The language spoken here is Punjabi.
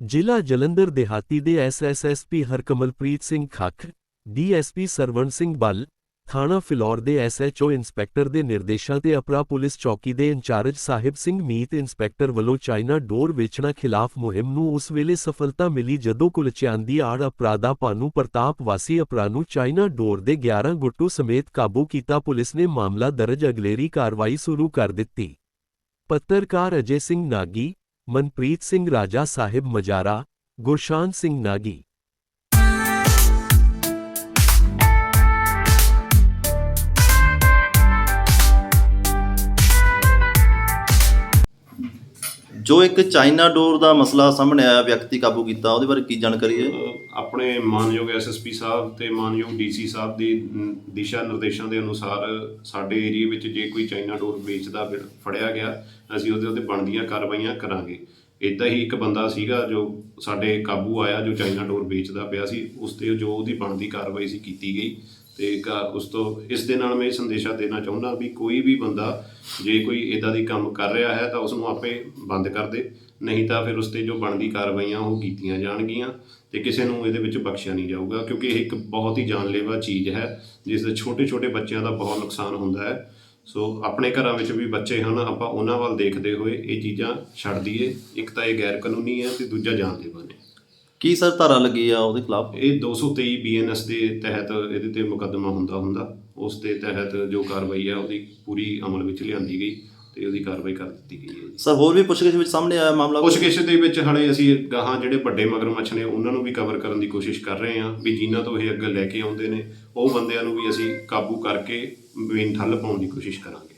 ਜ਼ਿਲ੍ਹਾ ਜਲੰਧਰ ਦਿਹਾਤੀ ਦੇ ਐਸਐਸਐਸਪੀ ਹਰਕਮਲਪ੍ਰੀਤ ਸਿੰਘ ਖੱਖ, ਡੀਐਸਪੀ ਸਰਵਣ ਸਿੰਘ ਬੱਲ, ਥਾਣਾ ਫਿਲੌਰ ਦੇ ਐਸਐਚਓ ਇੰਸਪੈਕਟਰ ਦੇ ਨਿਰਦੇਸ਼ਾਂ ਤੇ ਅਪਰਾ ਪੁਲਿਸ ਚੌਕੀ ਦੇ ਇੰਚਾਰਜ ਸਾਹਿਬ ਸਿੰਘ ਮੀਤ ਇੰਸਪੈਕਟਰ ਵੱਲੋਂ ਚਾਈਨਾ ਡੋਰ ਵੇਚਣਾ ਖਿਲਾਫ ਮੁਹਿੰਮ ਨੂੰ ਉਸ ਵੇਲੇ ਸਫਲਤਾ ਮਿਲੀ ਜਦੋਂ ਕੁਲਚਿਆਨ ਦੀ ਆੜ ਅਪਰਾਧਾ ਭਾਨੂ ਪ੍ਰਤਾਪ ਵਾਸੀ ਅਪਰਾ ਨੂੰ ਚਾਈਨਾ ਡੋਰ ਦੇ 11 ਗੁੱਟੂ ਸਮੇਤ ਕਾਬੂ ਕੀਤਾ ਪੁਲਿਸ ਨੇ ਮਾਮਲਾ ਦਰਜ ਅਗਲੇਰੀ ਕਾਰਵਾਈ ਸ਼ੁਰੂ ਕਰ ਦਿੱਤੀ। ਪੱਤਰਕਾਰ ਅਜੇ ਸਿੰਘ ਨਾਗੀ ਮਨਪ੍ਰੀਤ ਸਿੰਘ ਰਾਜਾ ਸਾਹਿਬ ਮਜਾਰਾ ਗੁਰਸ਼ਾਨ ਸਿੰਘ ਨਾਗੀ। ਜੋ ਇੱਕ ਚਾਈਨਾ ਡੋਰ ਦਾ ਮਸਲਾ ਸਾਹਮਣੇ ਆਇਆ, ਵਿਅਕਤੀ ਕਾਬੂ ਕੀਤਾ, ਉਹਦੇ ਬਾਰੇ ਕੀ ਜਾਣਕਾਰੀ ਹੈ? ਆਪਣੇ ਮਾਨਯੋਗ ਐਸਐਸਪੀ ਸਾਹਿਬ ਤੇ ਮਾਨਯੋਗ ਡੀਸੀ ਸਾਹਿਬ ਦੀ ਦਿਸ਼ਾ ਨਿਰਦੇਸ਼ਾਂ ਦੇ ਅਨੁਸਾਰ ਸਾਡੇ ਏਰੀਆ ਵਿੱਚ ਜੇ ਕੋਈ ਚਾਈਨਾ ਡੋਰ ਵੇਚਦਾ ਫੜਿਆ ਗਿਆ, ਅਸੀਂ ਉਹਦੇ ਉੱਤੇ ਬਣਦੀਆਂ ਕਾਰਵਾਈਆਂ ਕਰਾਂਗੇ। ਇਦਾਂ ਹੀ ਇੱਕ ਬੰਦਾ ਸੀਗਾ ਜੋ ਸਾਡੇ ਕਾਬੂ ਆਇਆ, ਜੋ ਚਾਈਨਾ ਡੋਰ ਵੇਚਦਾ ਪਿਆ ਸੀ, ਉਸ ਤੇ ਜੋ ਉਹਦੀ ਬਣਦੀ ਕਾਰਵਾਈ ਸੀ ਕੀਤੀ ਗਈ। ਤੇ ਕਾ- ਉਸ ਤੋਂ ਇਸ ਦੇ ਨਾਲ ਮੈਂ ਇਹ ਸੰਦੇਸ਼ਾ ਦੇਣਾ ਚਾਹੁੰਦਾ ਵੀ ਕੋਈ ਵੀ ਬੰਦਾ ਜੇ ਕੋਈ ਇਦਾਂ ਦੀ ਕੰਮ ਕਰ ਰਿਹਾ ਹੈ ਤਾਂ ਉਸ ਨੂੰ ਆਪੇ ਬੰਦ ਕਰ ਦੇ, ਨਹੀਂ ਤਾਂ ਫਿਰ ਉਸ ਤੇ ਜੋ ਬਣਦੀ ਕਾਰਵਾਈਆਂ ਉਹ ਕੀਤੀਆਂ ਜਾਣਗੀਆਂ ਤੇ ਕਿਸੇ ਨੂੰ ਇਹਦੇ ਵਿੱਚ ਬਖਸ਼ਿਆ ਨਹੀਂ ਜਾਊਗਾ, ਕਿਉਂਕਿ ਇਹ ਇੱਕ ਬਹੁਤ ਹੀ ਜਾਨਲੇਵਾ ਚੀਜ਼ ਹੈ, ਜਿਸ ਦੇ ਛੋਟੇ ਛੋਟੇ ਬੱਚਿਆਂ ਦਾ ਬਹੁਤ ਨੁਕਸਾਨ ਹੁੰਦਾ ਹੈ। ਸੋ ਆਪਣੇ ਘਰਾਂ ਵਿੱਚ ਵੀ ਬੱਚੇ ਹਨ, ਆਪਾਂ ਉਹਨਾਂ ਵੱਲ ਦੇਖਦੇ ਹੋਏ ਇਹ ਚੀਜ਼ਾਂ ਛੱਡ ਦਈਏ, ਇੱਕ ਤਾਂ ਇਹ ਗੈਰ ਕਾਨੂੰਨੀ ਹੈ ਤੇ ਦੂਜਾ ਜਾਨਲੇਵਾ ਨੇ। ਕੀ ਸਰ ਧਾਰਾ ਲੱਗੀ ਆ ਉਹਦੇ ਖਿਲਾਫ? ਇਹ 223 ਬੀਐਨਐਸ ਦੇ ਤਹਿਤ ਇਹਦੇ ਤੇ ਮੁਕੱਦਮਾ ਹੁੰਦਾ ਹੁੰਦਾ। ਉਸ ਦੇ ਤਹਿਤ ਜੋ ਕਾਰਵਾਈ ਹੈ ਉਹਦੀ ਪੂਰੀ ਅਮਲ ਵਿੱਚ ਲਿਆਂਦੀ ਗਈ ਤੇ ਉਹਦੀ ਕਾਰਵਾਈ ਕਰ ਦਿੱਤੀ ਗਈ ਹੈ ਸਰ ਹੋਰ ਵੀ ਪੁੱਛਗਿੱਛ ਵਿੱਚ ਸਾਹਮਣੇ ਆਇਆ ਮਾਮਲਾ ਪੁੱਛਗਿੱਛ ਦੇ ਵਿੱਚ ਹਲੇ ਅਸੀਂ ਗਾਹਾਂ ਜਿਹੜੇ ਵੱਡੇ ਮਗਰਮੱਛ ਨੇ ਉਹਨਾਂ ਨੂੰ ਵੀ ਕਵਰ ਕਰਨ ਦੀ ਕੋਸ਼ਿਸ਼ ਕਰ ਰਹੇ ਹਾਂ ਵੀ ਜਿਨ੍ਹਾਂ ਤੋਂ ਇਹ ਅੱਗੇ ਲੈ ਕੇ ਆਉਂਦੇ ਨੇ ਉਹ ਬੰਦਿਆਂ ਨੂੰ ਵੀ ਅਸੀਂ ਕਾਬੂ ਕਰਕੇ ਮੇਨ ਠੱਲ ਪਾਉਣ ਦੀ ਕੋਸ਼ਿਸ਼ ਕਰਾਂਗੇ।